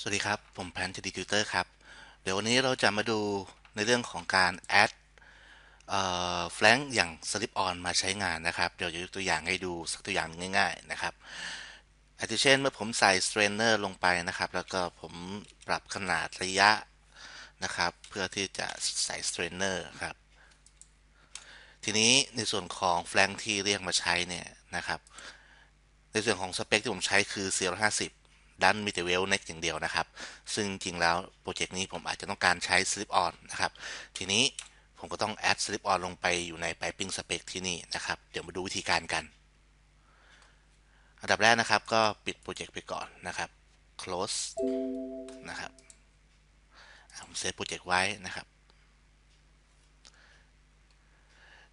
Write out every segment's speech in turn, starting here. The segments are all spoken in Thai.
สวัสดีครับ ผมแพนทีดีทิวเตอร์ครับ เดี๋ยววันนี้เราจะมาดูในเรื่องของการแอดแฟลงอย่าง slip on มาใช้งานนะครับ เดี๋ยวจะยกตัวอย่างให้ดูสักตัวอย่างง่าย ๆนะครับอาทิเช่นเมื่อผมใส่ strainer ลงไปนะครับ แล้วก็ผมปรับขนาดระยะนะครับ เพื่อที่จะใส่ strainer ครับ ทีนี้ในส่วนของแฟลงที่เรียกมาใช้เนี่ยนะครับ ในส่วนของสเปคที่ผมใช้คือ 450 ด้านมีแต่เวลเน็กอย่างเดียวนะครับ ซึ่งจริงแล้วโปรเจกต์นี้ผมอาจจะต้องการใช้ slip on นะครับ ทีนี้ผมก็ต้อง add slip on ลงไปอยู่ใน piping spec ที่นี่นะครับ เดี๋ยวมาดูวิธีการกัน อันดับแรกนะครับก็ปิดโปรเจกต์ไปก่อนนะครับ close นะครับผมเซฟโปรเจกต์ไว้นะครับ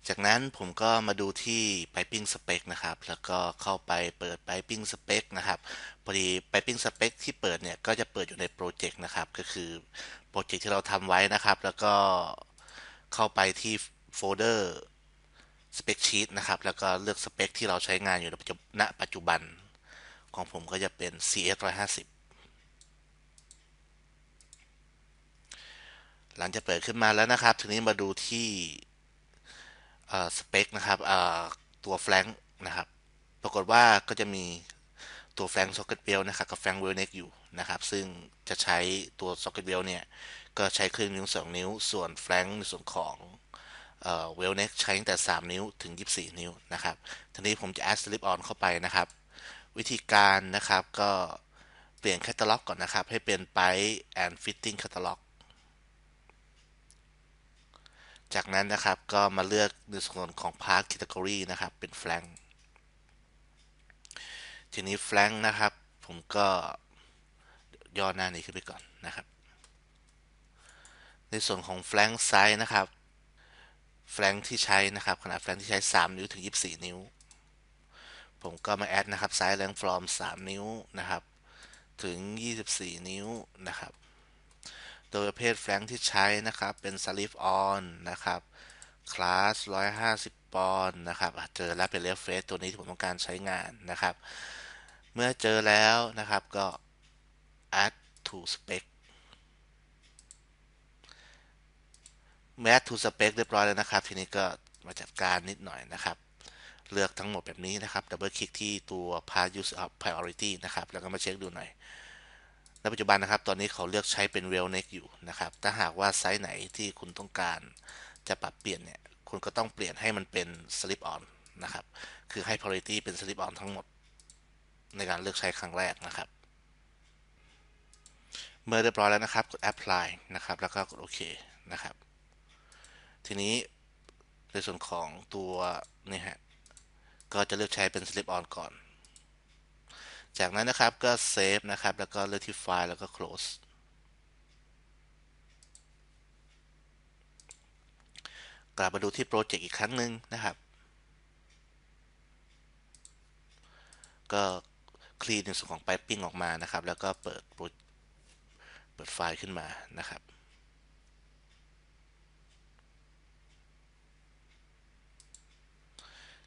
จากนั้นผมก็มาดูที่ piping spec นะครับ แล้วก็เข้าไปเปิด piping spec นะครับ พอดี piping spec ที่เปิดเนี่ย ก็จะเปิดอยู่ในโปรเจกต์นะครับ ก็คือโปรเจกต์ที่เราทำไว้นะครับ แล้วก็เข้าไปที่โฟลเดอร์ spec sheet นะครับ แล้วก็เลือกสเปคที่เราใช้งานอยู่ณปัจจุบัน ของผมก็จะเป็น CS 150หลังจากเปิดขึ้นมาแล้วนะครับ ทีนี้มาดูที่ สเปคนะครับตัวแฟลงนะครับ ปรากฏว่าก็จะมีตัวแฟลงซ็อกเก็ตเบลนะครับกับแฟลงเวลเน็กอยู่นะครับ ซึ่งจะใช้ตัวซ็อกเก็ตเบลเนี่ย ก็ใช้ครึ่งนิ้ว 2 นิ้ว ส่วนแฟลงในส่วนของเวลเน็กใช้ตั้งแต่ 3 นิ้วถึง 24 นิ้วนะครับ ทีนี้ผมจะ add slip on เข้าไปนะครับ วิธีการนะครับก็เปลี่ยนแคตตาล็อกก่อนนะครับ ให้เป็น pipe and fitting catalog จากนั้นนะครับก็มาเลือกในส่วนของ Part Category นะครับ เป็น Flank ทีนี้ Flank นะครับ ผมก็ย่อหน้านี้ขึ้นไปก่อนนะครับ ในส่วนของ Flank Size นะครับ Flank ที่ใช้นะครับ ขนาด Flank ที่ใช้ 3 นิ้วถึง 24 นิ้ว ผมก็มาแอดนะครับ Size Length from 3 นิ้วนะครับ ถึง 24 นิ้วนะครับ โดยประเภทแฟลงที่ใช้นะครับเป็นสลิฟออนนะครับคลาส150 ปอนด์นะครับเจอแล้วเป็นเลฟเฟสตัวนี้ที่ผมต้องการใช้งานนะครับ เมื่อเจอแล้วนะครับก็ add to spec add to spec เรียบร้อยแล้วนะครับ ทีนี้ก็มาจัดการนิดหน่อยนะครับ เลือกทั้งหมดแบบนี้นะครับดับเบิลคลิกที่ตัว path use of priority นะครับ แล้วก็มาเช็คดูหน่อย ในปัจจุบันนะครับ ตอนนี้เขาเลือกใช้เป็นเวลเน็กอยู่นะครับ ถ้าหากว่าไซส์ไหนที่คุณต้องการจะปรับเปลี่ยนเนี่ย คุณก็ต้องเปลี่ยนให้มันเป็นสลิปออนนะครับ คือให้ priority เป็นสลิปออนทั้งหมด ในการเลือกใช้ครั้งแรกนะครับ เมื่อเรียบร้อยแล้วนะครับ กด apply นะครับ แล้วก็กดโอเคนะครับ ทีนี้ในส่วนของตัวนี่ฮะ ก็จะเลือกใช้เป็น slip on ก่อน จากนั้นนะครับก็เซฟนะครับ แล้วก็เลือกที่ไฟล์แล้วก็ close กลับมาดูที่โปรเจกต์อีกครั้งหนึ่งนะครับ ก็คลีนในส่วนของ piping ออกมานะครับ แล้วก็เปิดเปิดไฟล์ขึ้นมานะครับ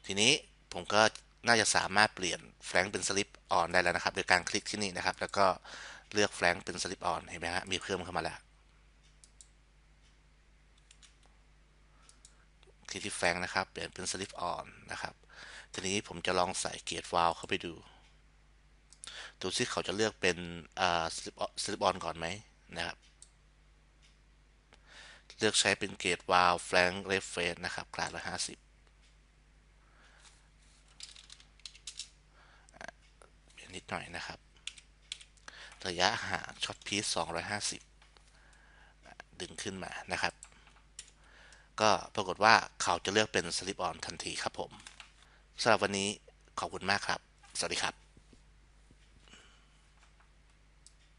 ทีนี้ผมก็ น่าจะสามารถเปลี่ยนแฟลงเป็นสลิปออนได้แล้วนะครับ โดยการคลิกที่นี่นะครับ แล้วก็เลือกแฟลงเป็นสลิปออนเห็นไหมฮะมีเพิ่มเข้ามาแล้วคลิกที่แฟลงนะครับ เปลี่ยนเป็นสลิปออนนะครับ ทีนี้ผมจะลองใส่เกียร์วาลเข้าไปดู ดูซิเขาจะเลือกเป็นสลิปสลิปออนก่อนไหมนะครับเลือกใช้เป็นเกตวาลแฟลงเรฟเฟสนะครับกลาดละห้าสิบ นิดหน่อยนะครับ ระยะห่างช็อตพีซ250 ดึงขึ้นมานะครับ ก็ปรากฏว่าเขาจะเลือกเป็นสลิปออนทันทีครับผมสำหรับวันนี้ขอบคุณมากครับ สวัสดีครับ